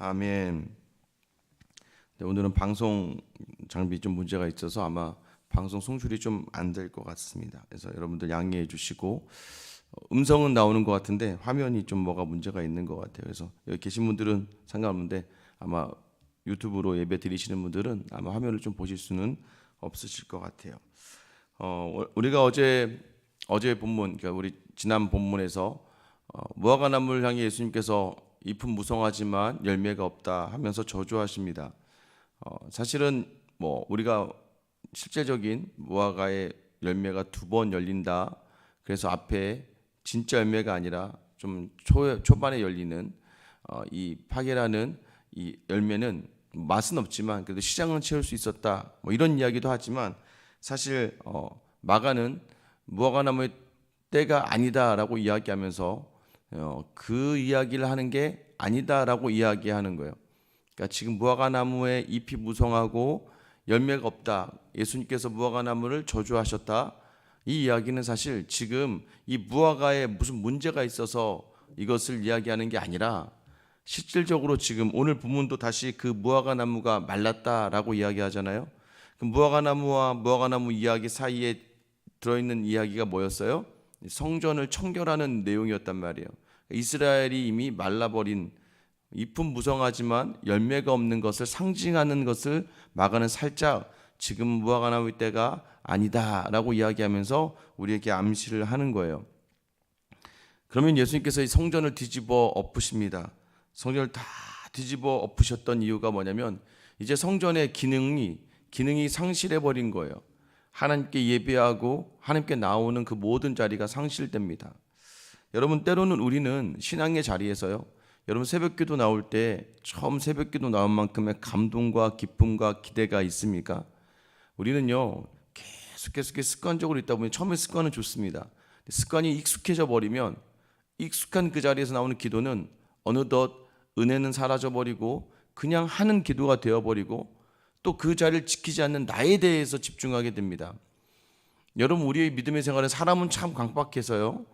아멘. 네, 오늘은 방송 장비 좀 문제가 있어서 아마 방송 송출이 좀 안 될 것 같습니다. 그래서 여러분들 양해해 주시고 어, 음성은 나오는 것 같은데 화면이 좀 뭐가 문제가 있는 것 같아요. 그래서 여기 계신 분들은 상관없는데 아마 유튜브로 예배 드리시는 분들은 아마 화면을 좀 보실 수는 없으실 것 같아요. 어, 우리가 어제 어제 본문, 그러니까 우리 지난 본문에서 어, 무화과 나무를 향해 예수님께서 잎은 무성하지만 열매가 없다 하면서 저주하십니다. 어, 사실은 뭐 우리가 실제적인 무화과의 열매가 두 번 열린다. 그래서 앞에 진짜 열매가 아니라 좀 초, 초반에 열리는 어, 이 파괴라는 이 열매는 맛은 없지만 그래도 시장은 채울 수 있었다. 뭐 이런 이야기도 하지만 사실 어, 마가는 무화과나무의 때가 아니다라고 이야기하면서 어, 그 이야기를 하는 게 아니다라고 이야기하는 거예요. 그러니까 지금 무화과 나무의 잎이 무성하고 열매가 없다. 예수님께서 무화과 나무를 저주하셨다. 이 이야기는 사실 지금 이 무화과에 무슨 문제가 있어서 이것을 이야기하는 게 아니라 실질적으로 지금 오늘 본문도 다시 그 무화과 나무가 말랐다라고 이야기하잖아요. 그 무화과 나무와 무화과 나무 이야기 사이에 들어있는 이야기가 뭐였어요? 성전을 청결하는 내용이었단 말이에요. 이스라엘이 이미 말라버린 잎은 무성하지만 열매가 없는 것을 상징하는 것을 마가는 살짝 지금 무화과나무 때가 아니다라고 이야기하면서 우리에게 암시를 하는 거예요. 그러면 예수님께서 이 성전을 뒤집어 엎으십니다. 성전을 다 뒤집어 엎으셨던 이유가 뭐냐면 이제 성전의 기능이 기능이 상실해 버린 거예요. 하나님께 예배하고 하나님께 나오는 그 모든 자리가 상실됩니다. 여러분 때로는 우리는 신앙의 자리에서요. 여러분 새벽기도 나올 때 처음 새벽기도 나온 만큼의 감동과 기쁨과 기대가 있습니까? 우리는요 계속 계속 습관적으로 있다 보니 처음에 습관은 좋습니다. 습관이 익숙해져 버리면 익숙한 그 자리에서 나오는 기도는 어느덧 은혜는 사라져 버리고 그냥 하는 기도가 되어 버리고 또 그 자리를 지키지 않는 나에 대해서 집중하게 됩니다. 여러분 우리의 믿음의 생활은 사람은 참 강박해서요.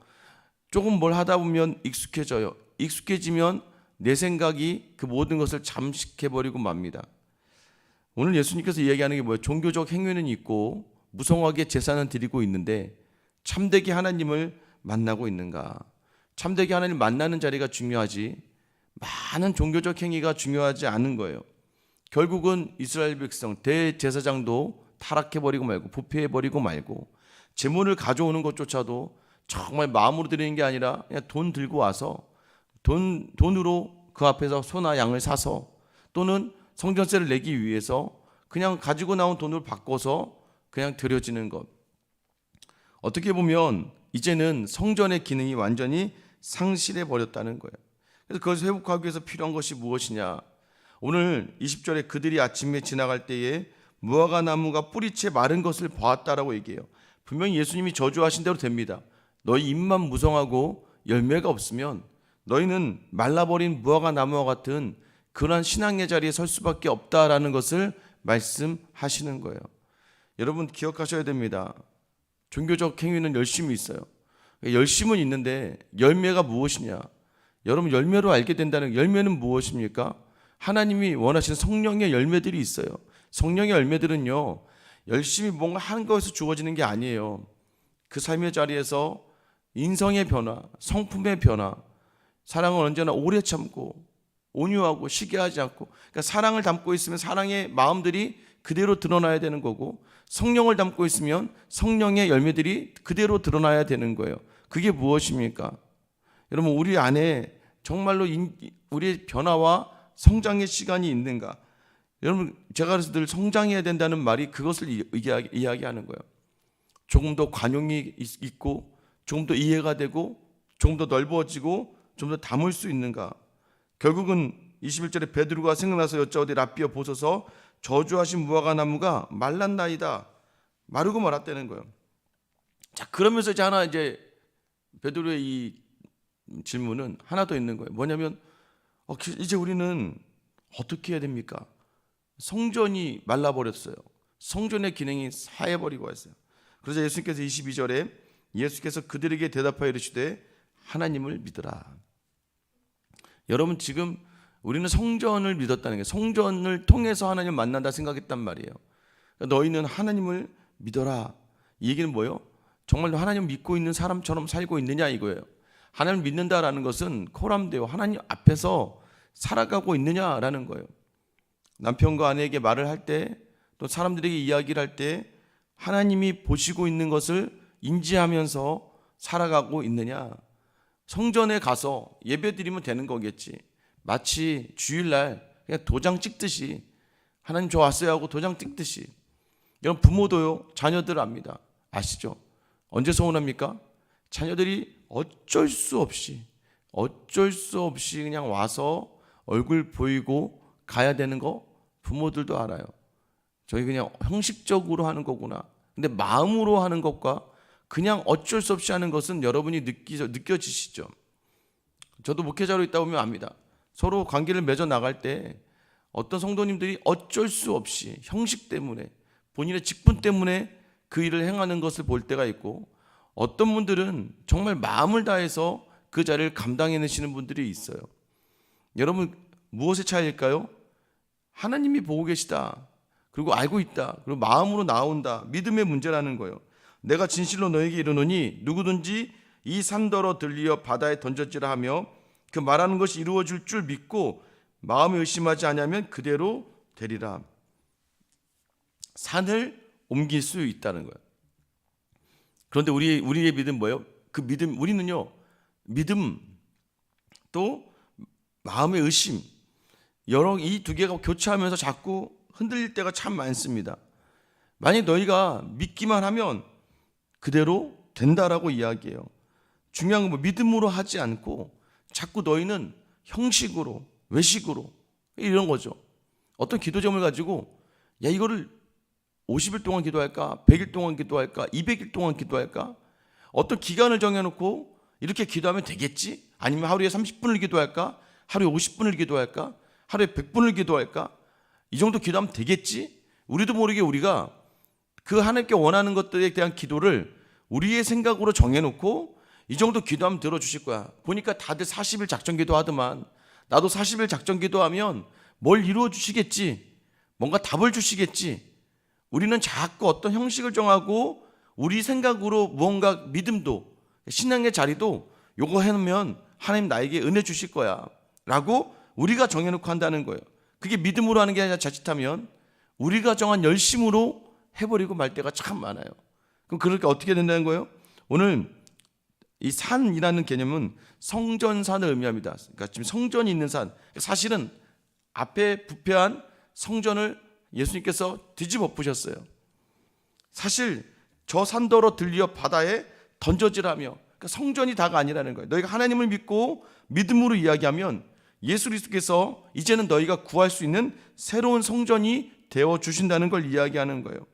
조금 뭘 하다 보면 익숙해져요. 익숙해지면 내 생각이 그 모든 것을 잠식해 버리고 맙니다. 오늘 예수님께서 이야기하는 게 뭐예요? 종교적 행위는 있고 무성하게 제사는 드리고 있는데 참되게 하나님을 만나고 있는가? 참되게 하나님을 만나는 자리가 중요하지 많은 종교적 행위가 중요하지 않은 거예요. 결국은 이스라엘 백성 대제사장도 타락해 버리고 말고 부패해 버리고 말고 재물을 가져오는 것조차도 정말 마음으로 드리는 게 아니라 그냥 돈 들고 와서 돈 돈으로 그 앞에서 소나 양을 사서 또는 성전세를 내기 위해서 그냥 가지고 나온 돈을 바꿔서 그냥 드려지는 것. 어떻게 보면 이제는 성전의 기능이 완전히 상실해 버렸다는 거예요. 그래서 그것을 회복하기 위해서 필요한 것이 무엇이냐? 오늘 20절에 그들이 아침에 지나갈 때에 무화과 나무가 뿌리채 마른 것을 보았다라고 얘기해요. 분명히 예수님이 저주하신 대로 됩니다. 너희 입만 무성하고 열매가 없으면 너희는 말라버린 무화과 나무와 같은 그러한 신앙의 자리에 설 수밖에 없다라는 것을 말씀하시는 거예요. 여러분 기억하셔야 됩니다. 종교적 행위는 열심히 있어요. 열심은 있는데 열매가 무엇이냐? 여러분 열매로 알게 된다는 열매는 무엇입니까? 하나님이 원하시는 성령의 열매들이 있어요. 성령의 열매들은요, 열심히 뭔가 하는 것에서 주어지는 게 아니에요. 그 삶의 자리에서 인성의 변화, 성품의 변화, 사랑을 언제나 오래 참고, 온유하고, 시기하지 않고, 그러니까 사랑을 담고 있으면 사랑의 마음들이 그대로 드러나야 되는 거고, 성령을 담고 있으면 성령의 열매들이 그대로 드러나야 되는 거예요. 그게 무엇입니까? 여러분, 우리 안에 정말로 우리의 변화와 성장의 시간이 있는가? 여러분 제가 그래서 늘 성장해야 된다는 말이 그것을 이야기하는 거예요. 조금 더 관용이 있고 조금 더 이해가 되고 조금 더 넓어지고 좀 더 담을 수 있는가? 결국은 21절에 베드로가 생각나서 여쭤오되 라비어 보소서 저주하신 무화과 나무가 말랐나이다. 마르고 말았다는 거예요. 자, 그러면서 이제 하나 이제 베드로의 이 질문은 하나 더 있는 거예요. 뭐냐면 어, 이제 우리는 어떻게 해야 됩니까? 성전이 말라버렸어요. 성전의 기능이 사해버리고 왔어요. 그래서 예수님께서 22절에 예수께서 그들에게 대답하여 이르시되 하나님을 믿으라. 여러분 지금 우리는 성전을 믿었다는 게 성전을 통해서 하나님을 만난다 생각했단 말이에요. 그러니까 너희는 하나님을 믿어라. 이 얘기는 뭐예요? 정말로 하나님 믿고 있는 사람처럼 살고 있느냐 이거예요. 하나님 믿는다라는 것은 코람데요. 하나님 앞에서 살아가고 있느냐라는 거예요. 남편과 아내에게 말을 할 때 또 사람들에게 이야기를 할 때 하나님이 보시고 있는 것을 인지하면서 살아가고 있느냐. 성전에 가서 예배 드리면 되는 거겠지. 마치 주일날 그냥 도장 찍듯이 하나님 저 왔어요 하고 도장 찍듯이 여러분 부모도요 자녀들 압니다. 아시죠? 언제 서운합니까? 자녀들이 어쩔 수 없이 어쩔 수 없이 그냥 와서 얼굴 보이고 가야 되는 거 부모들도 알아요. 저희 그냥 형식적으로 하는 거구나. 근데 마음으로 하는 것과 그냥 어쩔 수 없이 하는 것은 여러분이 느끼 느껴지시죠? 저도 목회자로 있다 보면 압니다. 서로 관계를 맺어 나갈 때 어떤 성도님들이 어쩔 수 없이 형식 때문에 본인의 직분 때문에 그 일을 행하는 것을 볼 때가 있고 어떤 분들은 정말 마음을 다해서 그 자리를 감당해내시는 분들이 있어요. 여러분 무엇의 차이일까요? 하나님이 보고 계시다. 그리고 알고 있다. 그리고 마음으로 나온다. 믿음의 문제라는 거예요. 내가 진실로 너에게 이르노니 누구든지 이 산더러 들리어 바다에 던졌지라 하며 그 말하는 것이 이루어질 줄 믿고 마음에 의심하지 않으면 그대로 되리라. 산을 옮길 수 있다는 거예요. 그런데 우리 우리의 믿음 뭐예요? 그 믿음 우리는요 믿음 또 마음의 의심 여러 이 두 개가 교차하면서 자꾸 흔들릴 때가 참 많습니다. 만약 너희가 믿기만 하면 그대로 된다라고 이야기해요. 중요한 건 뭐 믿음으로 하지 않고 자꾸 너희는 형식으로 외식으로 이런 거죠. 어떤 기도점을 가지고 야 이거를 50일 동안 기도할까? 100일 동안 기도할까? 200일 동안 기도할까? 어떤 기간을 정해 놓고 이렇게 기도하면 되겠지? 아니면 하루에 30분을 기도할까? 하루에 50분을 기도할까? 하루에 100분을 기도할까? 이 정도 기도하면 되겠지? 우리도 모르게 우리가 그 하나님께 원하는 것들에 대한 기도를 우리의 생각으로 정해놓고 이 정도 기도하면 들어주실 거야. 보니까 다들 40일 작전 기도하더만 나도 40일 작전 기도하면 뭘 이루어 주시겠지? 뭔가 답을 주시겠지? 우리는 자꾸 어떤 형식을 정하고 우리 생각으로 무언가 믿음도 신앙의 자리도 요거 해놓으면 하나님 나에게 은혜 주실 거야 라고 우리가 정해놓고 한다는 거예요 그게 믿음으로 하는 게 아니라 자칫하면 우리가 정한 열심으로 해버리고 말 때가 참 많아요 그럼 그렇게 어떻게 된다는 거예요? 오늘 이 산이라는 개념은 성전산을 의미합니다 그러니까 지금 성전이 있는 산 사실은 앞에 부패한 성전을 예수님께서 뒤집어 엎으셨어요. 사실 저 산더러 들리어 바다에 던져지라며 그러니까 성전이 다가 아니라는 거예요. 너희가 하나님을 믿고 믿음으로 이야기하면 예수 그리스도께서 이제는 너희가 구할 수 있는 새로운 성전이 되어 주신다는 걸 이야기하는 거예요.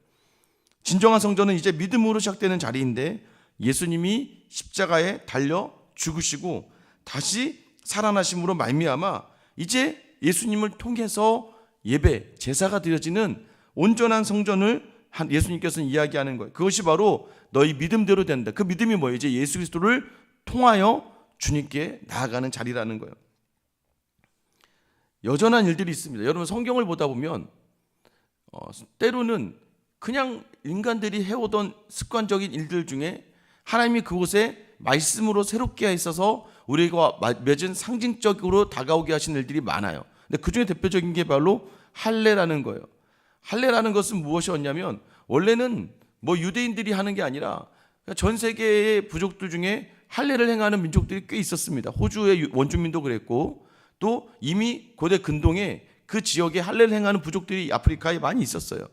진정한 성전은 이제 믿음으로 시작되는 자리인데 예수님이 십자가에 달려 죽으시고 다시 살아나심으로 말미암아 이제 예수님을 통해서 예배, 제사가 드려지는 온전한 성전을 예수님께서는 이야기하는 거예요. 그것이 바로 너희 믿음대로 된다. 그 믿음이 뭐예요? 이제 예수 그리스도를 통하여 주님께 나아가는 자리라는 거예요. 여전한 일들이 있습니다. 여러분 성경을 보다 보면 어, 때로는 그냥 인간들이 해오던 습관적인 일들 중에 하나님이 그곳에 말씀으로 새롭게 있어서 우리가 맺은 상징적으로 다가오게 하신 일들이 많아요. 근데 그 중에 대표적인 게 바로 할례라는 거예요. 할례라는 것은 무엇이었냐면 원래는 뭐 유대인들이 하는 게 아니라 전 세계의 부족들 중에 할례를 행하는 민족들이 꽤 있었습니다. 호주의 원주민도 그랬고 또 이미 고대 근동에 그 지역에 할례를 행하는 부족들이 아프리카에 많이 있었어요.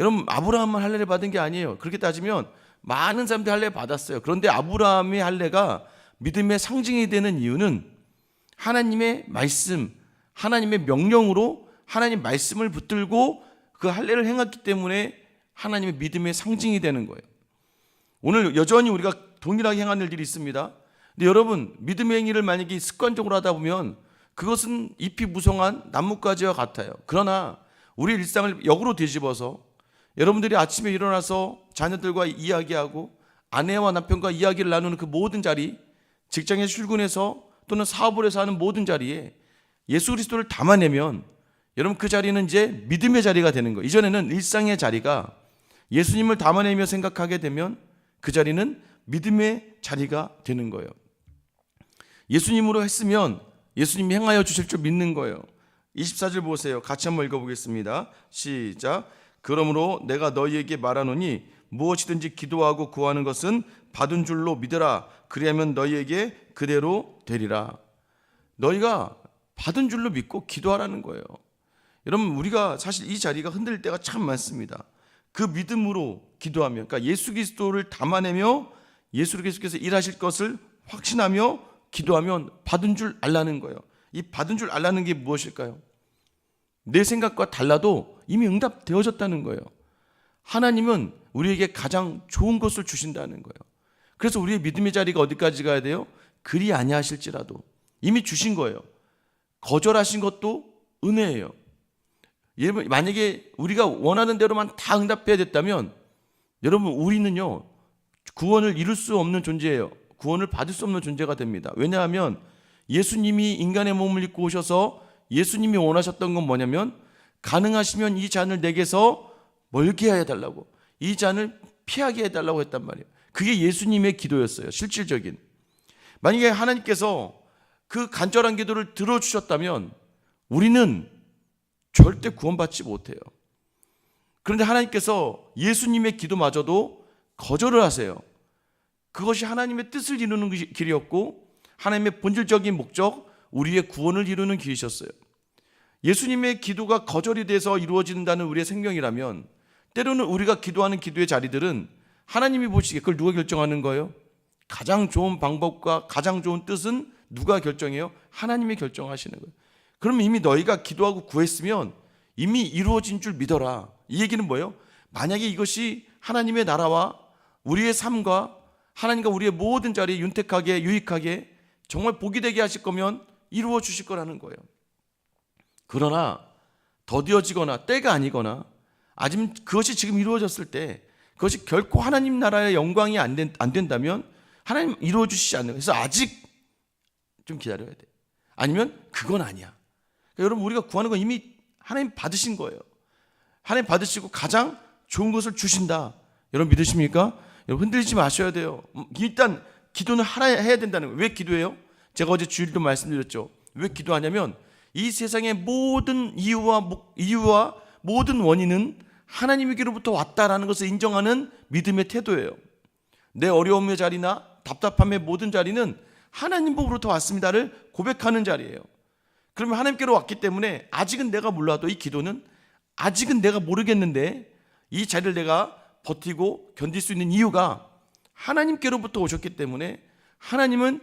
여러분 아브라함만 할례를 받은 게 아니에요. 그렇게 따지면 많은 사람들이 할례 받았어요. 그런데 아브라함의 할례가 믿음의 상징이 되는 이유는 하나님의 말씀, 하나님의 명령으로 하나님 말씀을 붙들고 그 할례를 행했기 때문에 하나님의 믿음의 상징이 되는 거예요. 오늘 여전히 우리가 동일하게 행하는 일들이 있습니다. 근데 여러분 믿음의 행위를 만약에 습관적으로 하다 보면 그것은 잎이 무성한 나뭇가지와 같아요. 그러나 우리 일상을 역으로 뒤집어서 여러분들이 아침에 일어나서 자녀들과 이야기하고 아내와 남편과 이야기를 나누는 그 모든 자리, 직장에 출근해서 또는 사업을 해서 하는 모든 자리에 예수 그리스도를 담아내면 여러분 그 자리는 이제 믿음의 자리가 되는 거예요. 이전에는 일상의 자리가 예수님을 담아내며 생각하게 되면 그 자리는 믿음의 자리가 되는 거예요. 예수님으로 했으면 예수님이 행하여 주실 줄 믿는 거예요. 24절 보세요. 같이 한번 읽어보겠습니다. 시작. 그러므로 내가 너희에게 말하노니 무엇이든지 기도하고 구하는 것은 받은 줄로 믿으라. 그리하면 너희에게 그대로 되리라. 너희가 받은 줄로 믿고 기도하라는 거예요. 여러분 우리가 사실 이 자리가 흔들릴 때가 참 많습니다. 그 믿음으로 기도하며 그러니까 예수 그리스도를 담아내며 예수 그리스도께서 일하실 것을 확신하며 기도하면 받은 줄 알라는 거예요. 이 받은 줄 알라는 게 무엇일까요? 내 생각과 달라도 이미 응답되어졌다는 거예요. 하나님은 우리에게 가장 좋은 것을 주신다는 거예요. 그래서 우리의 믿음의 자리가 어디까지 가야 돼요? 그리 아니하실지라도 이미 주신 거예요. 거절하신 것도 은혜예요. 여러분 만약에 우리가 원하는 대로만 다 응답해야 됐다면 여러분 우리는요 구원을 이룰 수 없는 존재예요. 구원을 받을 수 없는 존재가 됩니다. 왜냐하면 예수님이 인간의 몸을 입고 오셔서 예수님이 원하셨던 건 뭐냐면 가능하시면 이 잔을 내게서 멀게 해달라고 이 잔을 피하게 해달라고 했단 말이에요. 그게 예수님의 기도였어요. 실질적인. 만약에 하나님께서 그 간절한 기도를 들어주셨다면 우리는 절대 구원받지 못해요. 그런데 하나님께서 예수님의 기도마저도 거절을 하세요. 그것이 하나님의 뜻을 이루는 길이었고 하나님의 본질적인 목적, 우리의 구원을 이루는 길이셨어요. 예수님의 기도가 거절이 돼서 이루어진다는 우리의 생명이라면 때로는 우리가 기도하는 기도의 자리들은 하나님이 보시기에 그걸 누가 결정하는 거예요? 가장 좋은 방법과 가장 좋은 뜻은 누가 결정해요? 하나님이 결정하시는 거예요. 그러면 이미 너희가 기도하고 구했으면 이미 이루어진 줄 믿어라. 이 얘기는 뭐예요? 만약에 이것이 하나님의 나라와 우리의 삶과 하나님과 우리의 모든 자리에 윤택하게 유익하게 정말 복이 되게 하실 거면 이루어 주실 거라는 거예요. 그러나 더디어지거나 때가 아니거나 아직 그것이 지금 이루어졌을 때 그것이 결코 하나님 나라의 영광이 안, 된, 안 된다면 하나님 이루어 주시지 않는. 그래서 아직 좀 기다려야 돼. 아니면 그건 아니야. 그러니까 여러분 우리가 구하는 건 이미 하나님 받으신 거예요. 하나님 받으시고 가장 좋은 것을 주신다. 여러분 믿으십니까? 여러분 흔들리지 마셔야 돼요. 음, 일단 기도는 하나 해야 된다는 거예요. 왜 기도해요? 제가 어제 주일도 말씀드렸죠. 왜 기도하냐면 이 세상의 모든 이유와 목- 이유와 모든 원인은 하나님에게로부터 왔다라는 것을 인정하는 믿음의 태도예요. 내 어려움의 자리나 답답함의 모든 자리는 하나님 보로부터 왔습니다를 고백하는 자리예요. 그러면 하나님께로 왔기 때문에 아직은 내가 몰라도 이 기도는 아직은 내가 모르겠는데 이 자리를 내가 버티고 견딜 수 있는 이유가 하나님께로부터 오셨기 때문에 하나님은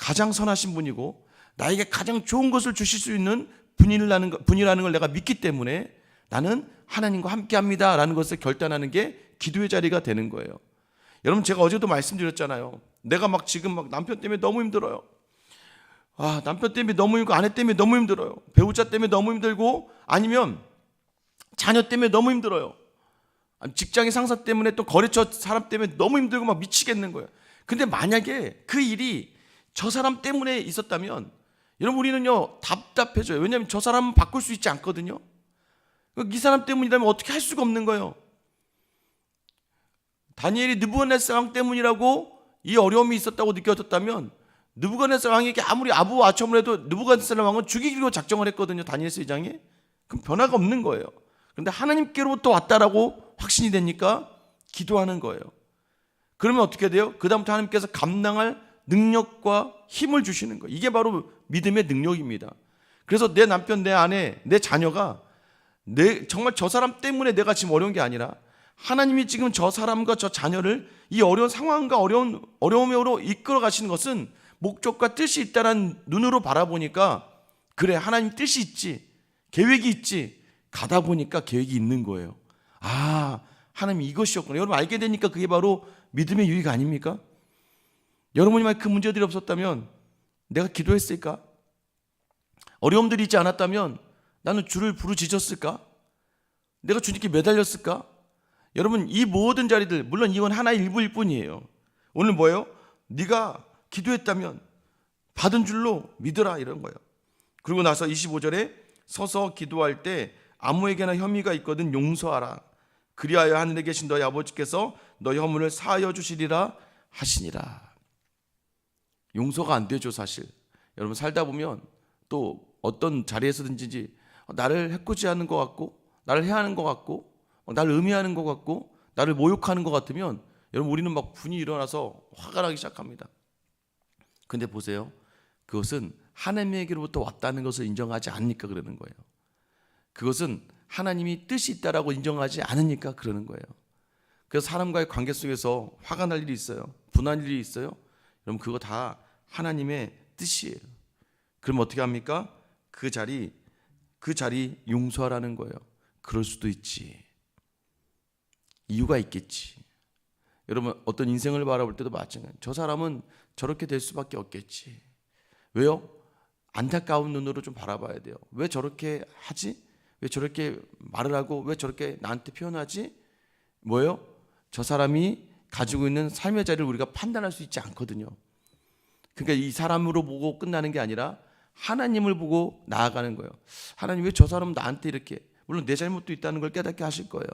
가장 선하신 분이고 나에게 가장 좋은 것을 주실 수 있는 분이라는, 것- 분이라는 걸 내가 믿기 때문에 나는 하나님과 함께 합니다 라는 것을 결단하는 게 기도의 자리가 되는 거예요. 여러분 제가 어제도 말씀드렸잖아요. 내가 막 지금 막 남편 때문에 너무 힘들어요. 아, 남편 때문에 너무 힘들고 아내 때문에 너무 힘들어요. 배우자 때문에 너무 힘들고 아니면 자녀 때문에 너무 힘들어요. 직장의 상사 때문에 또 거래처 사람 때문에 너무 힘들고 막 미치겠는 거예요. 근데 만약에 그 일이 저 사람 때문에 있었다면 여러분 우리는요 답답해져요. 왜냐하면 저 사람은 바꿀 수 있지 않거든요. 이 사람 때문이라면 어떻게 할 수가 없는 거예요. 다니엘이 느부갓네살 왕 때문이라고 이 어려움이 있었다고 느껴졌다면 느부갓네살 왕에게 아무리 아부 아첨을 해도 느부갓네살 왕은 죽이기로 작정을 했거든요. 다니엘서 2장에. 그럼 변화가 없는 거예요. 그런데 하나님께로부터 왔다라고 확신이 되니까 기도하는 거예요. 그러면 어떻게 돼요? 그 다음부터 하나님께서 감당할 능력과 힘을 주시는 거예요. 이게 바로 믿음의 능력입니다. 그래서 내 남편, 내 아내, 내 자녀가 내 정말 저 사람 때문에 내가 지금 어려운 게 아니라 하나님이 지금 저 사람과 저 자녀를 이 어려운 상황과 어려운 어려움으로 이끌어 가시는 것은 목적과 뜻이 있다는 눈으로 바라보니까 그래 하나님 뜻이 있지 계획이 있지 가다 보니까 계획이 있는 거예요. 아 하나님 이것이었구나. 여러분 알게 되니까 그게 바로 믿음의 유익 아닙니까? 여러분이 만약 그 문제들이 없었다면 내가 기도했을까? 어려움들이 있지 않았다면 나는 주를 부르짖었을까? 내가 주님께 매달렸을까? 여러분 이 모든 자리들 물론 이건 하나의 일부일 뿐이에요. 오늘 뭐예요? 네가 기도했다면 받은 줄로 믿으라 이런 거예요. 그리고 나서 25절에 서서 기도할 때 아무에게나 혐의가 있거든 용서하라. 그리하여 하늘에 계신 너희 아버지께서 너희 허물을 사하여 주시리라 하시니라. 용서가 안 되죠, 사실. 여러분 살다 보면 또 어떤 자리에서든지 나를 해코지 하는 것 같고 나를 해하는 것 같고 나를 의미하는 것 같고 나를 모욕하는 것 같으면 여러분 우리는 막 분이 일어나서 화가 나기 시작합니다. 근데 보세요. 그것은 하나님에게로부터 왔다는 것을 인정하지 않으니까 그러는 거예요. 그것은 하나님이 뜻이 있다라고 인정하지 않으니까 그러는 거예요. 그래서 사람과의 관계 속에서 화가 날 일이 있어요. 분한 일이 있어요. 여러분 그거 다 하나님의 뜻이에요. 그럼 어떻게 합니까? 그 자리 그 자리 용서하라는 거예요. 그럴 수도 있지. 이유가 있겠지. 여러분 어떤 인생을 바라볼 때도 마찬가지. 저 사람은 저렇게 될 수밖에 없겠지. 왜요? 안타까운 눈으로 좀 바라봐야 돼요. 왜 저렇게 하지? 왜 저렇게 말을 하고 왜 저렇게 나한테 표현하지? 뭐예요? 저 사람이 가지고 있는 삶의 자리를 우리가 판단할 수 있지 않거든요. 그러니까 이 사람으로 보고 끝나는 게 아니라 하나님을 보고 나아가는 거예요. 하나님 왜 저 사람 나한테 이렇게 물론 내 잘못도 있다는 걸 깨닫게 하실 거예요.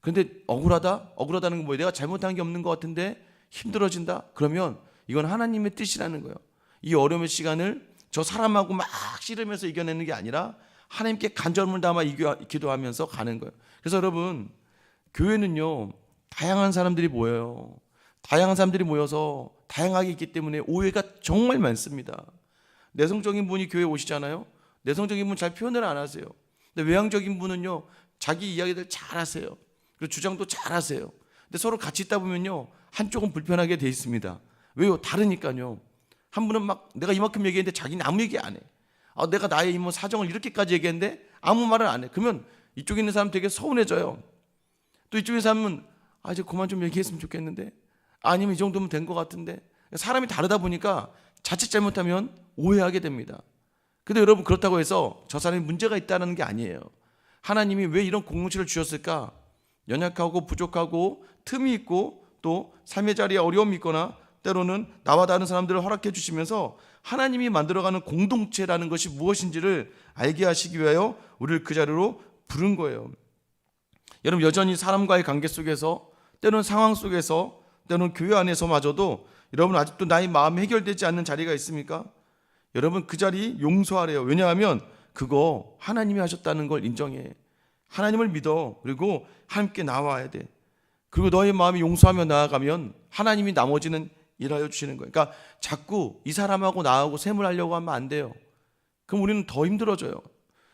그런데 억울하다? 억울하다는 건 뭐예요? 내가 잘못한 게 없는 것 같은데 힘들어진다? 그러면 이건 하나님의 뜻이라는 거예요. 이 어려움의 시간을 저 사람하고 막 씨르면서 이겨내는 게 아니라 하나님께 간절함을 담아 기도하면서 가는 거예요. 그래서 여러분 교회는요 다양한 사람들이 모여요. 다양한 사람들이 모여서 다양하게 있기 때문에 오해가 정말 많습니다. 내성적인 분이 교회 에 오시잖아요. 내성적인 분 잘 표현을 안 하세요. 근데 외향적인 분은요 자기 이야기들 잘 하세요. 그리고 주장도 잘 하세요. 근데 서로 같이 있다 보면요 한쪽은 불편하게 돼 있습니다. 왜요? 다르니까요. 한 분은 막 내가 이만큼 얘기했는데 자기는 아무 얘기 안 해. 아, 내가 나의 이뭐 사정을 이렇게까지 얘기했는데 아무 말을 안 해. 그러면 이쪽에 있는 사람 되게 서운해져요. 또 이쪽에 있는 사람은 아 이제 그만 좀 얘기했으면 좋겠는데 아니면 이 정도면 된 것 같은데 사람이 다르다 보니까 자칫 잘못하면 오해하게 됩니다. 근데 여러분 그렇다고 해서 저 사람이 문제가 있다는 게 아니에요. 하나님이 왜 이런 공동체를 주셨을까? 연약하고 부족하고 틈이 있고 또 삶의 자리에 어려움이 있거나 때로는 나와 다른 사람들을 허락해 주시면서 하나님이 만들어가는 공동체라는 것이 무엇인지를 알게 하시기 위하여 우리를 그 자리로 부른 거예요. 여러분 여전히 사람과의 관계 속에서 때로는 상황 속에서 때로는 교회 안에서마저도 여러분 아직도 나의 마음이 해결되지 않는 자리가 있습니까? 여러분 그 자리 용서하래요. 왜냐하면 그거 하나님이 하셨다는 걸 인정해. 하나님을 믿어. 그리고 함께 나와야 돼. 그리고 너의 마음이 용서하며 나아가면 하나님이 나머지는 일하여 주시는 거예요. 그러니까 자꾸 이 사람하고 나하고 셈을 하려고 하면 안 돼요. 그럼 우리는 더 힘들어져요.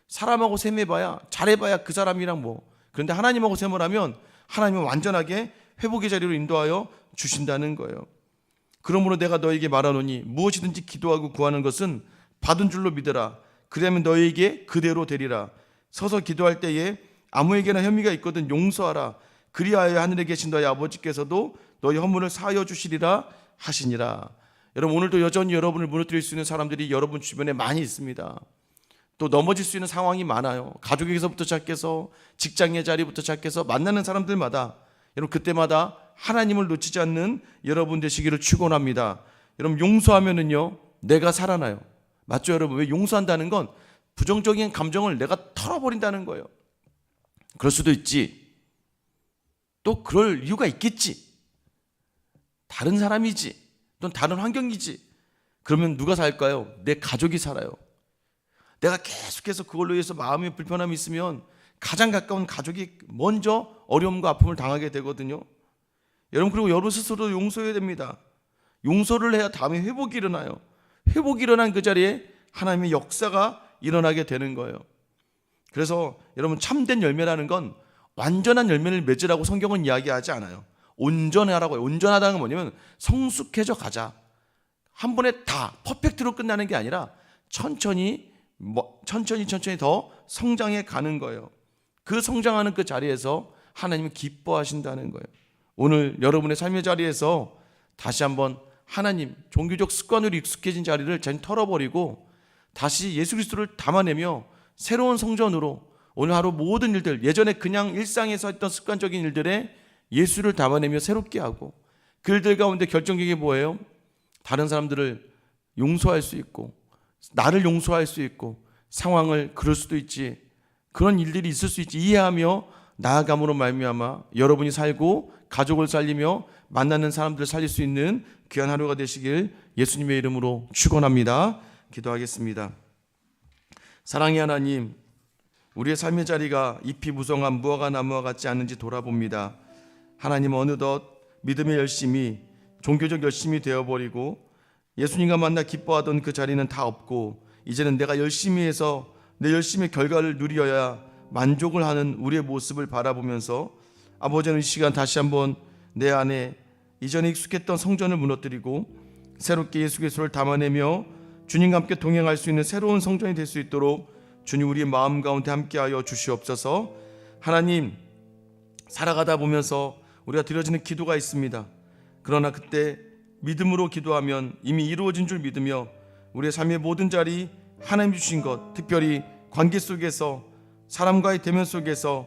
사람하고 셈해봐야 잘해봐야 그 사람이랑 뭐. 그런데 하나님하고 하면 하나님은 완전하게 회복의 자리로 인도하여 주신다는 거예요. 그러므로 내가 너에게 말하노니 무엇이든지 기도하고 구하는 것은 받은 줄로 믿어라. 그러면 너에게 그대로 되리라. 서서 기도할 때에 아무에게나 혐의가 있거든 용서하라. 그리하여 하늘에 계신 너희 아버지께서도 너희 허물을 사하여 주시리라 하시니라. 여러분 오늘도 여전히 여러분을 무너뜨릴 수 있는 사람들이 여러분 주변에 많이 있습니다. 또 넘어질 수 있는 상황이 많아요. 가족에서부터 시작해서 직장의 자리부터 시작해서 만나는 사람들마다 여러분 그때마다 하나님을 놓치지 않는 여러분 되시기를 축원합니다. 여러분 용서하면은요 내가 살아나요. 맞죠 여러분? 왜 용서한다는 건 부정적인 감정을 내가 털어버린다는 거예요. 그럴 수도 있지. 또 그럴 이유가 있겠지. 다른 사람이지. 또는 다른 환경이지. 그러면 누가 살까요? 내 가족이 살아요. 내가 계속해서 그걸로 인해서 마음의 불편함이 있으면 가장 가까운 가족이 먼저 어려움과 아픔을 당하게 되거든요. 여러분 그리고 여러분 스스로 용서해야 됩니다. 용서를 해야 다음에 회복이 일어나요. 회복이 일어난 그 자리에 하나님의 역사가 일어나게 되는 거예요. 그래서 여러분 참된 열매라는 건 완전한 열매를 맺으라고 성경은 이야기하지 않아요. 온전하라고 해요. 온전하다는 건 뭐냐면 성숙해져 가자. 한 번에 다 퍼펙트로 끝나는 게 아니라 천천히 뭐, 천천히 천천히 더 성장해 가는 거예요. 그 성장하는 그 자리에서 하나님은 기뻐하신다는 거예요. 오늘 여러분의 삶의 자리에서 다시 한번 하나님 종교적 습관으로 익숙해진 자리를 전 털어버리고 다시 예수 그리스도를 담아내며 새로운 성전으로 오늘 하루 모든 일들 예전에 그냥 일상에서 했던 습관적인 일들에 예수를 담아내며 새롭게 하고 그 일들 가운데 결정적인 게 뭐예요? 다른 사람들을 용서할 수 있고 나를 용서할 수 있고 상황을 그럴 수도 있지 그런 일들이 있을 수 있지 이해하며 나아감으로 말미암아 여러분이 살고 가족을 살리며 만나는 사람들을 살릴 수 있는 귀한 하루가 되시길 예수님의 이름으로 축원합니다. 기도하겠습니다. 사랑의 하나님, 우리의 삶의 자리가 잎이 무성한 무화과 나무와 같지 않은지 돌아봅니다. 하나님 어느덧 믿음의 열심이 종교적 열심이 되어버리고 예수님과 만나 기뻐하던 그 자리는 다 없고 이제는 내가 열심히 해서 내 열심의 결과를 누려야 만족을 하는 우리의 모습을 바라보면서 아버지는 이 시간 다시 한번 내 안에 이전에 익숙했던 성전을 무너뜨리고 새롭게 예수 그리스도를 담아내며 주님과 함께 동행할 수 있는 새로운 성전이 될 수 있도록 주님 우리의 마음 가운데 함께하여 주시옵소서. 하나님 살아가다 보면서 우리가 드려지는 기도가 있습니다. 그러나 그때 믿음으로 기도하면 이미 이루어진 줄 믿으며 우리의 삶의 모든 자리 하나님 주신 것, 특별히 관계 속에서 사람과의 대면 속에서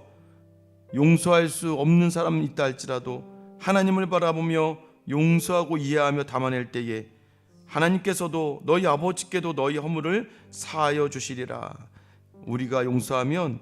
용서할 수 없는 사람이 있다 할지라도 하나님을 바라보며 용서하고 이해하며 담아낼 때에 하나님께서도 너희 아버지께도 너희 허물을 사하여 주시리라. 우리가 용서하면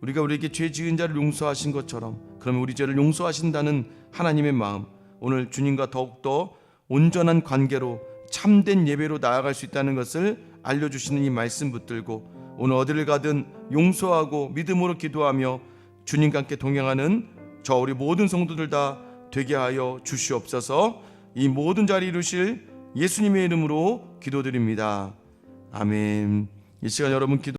우리가 우리에게 죄 지은 자를 용서하신 것처럼 그러면 우리 죄를 용서하신다는 하나님의 마음 오늘 주님과 더욱더 온전한 관계로 참된 예배로 나아갈 수 있다는 것을 알려주시는 이 말씀 붙들고 오늘 어디를 가든 용서하고 믿음으로 기도하며 주님과 함께 동행하는 저 우리 모든 성도들 다 되게 하여 주시옵소서 이 모든 자리 이루실 예수님의 이름으로 기도드립니다. 아멘. 이 시간 여러분 기도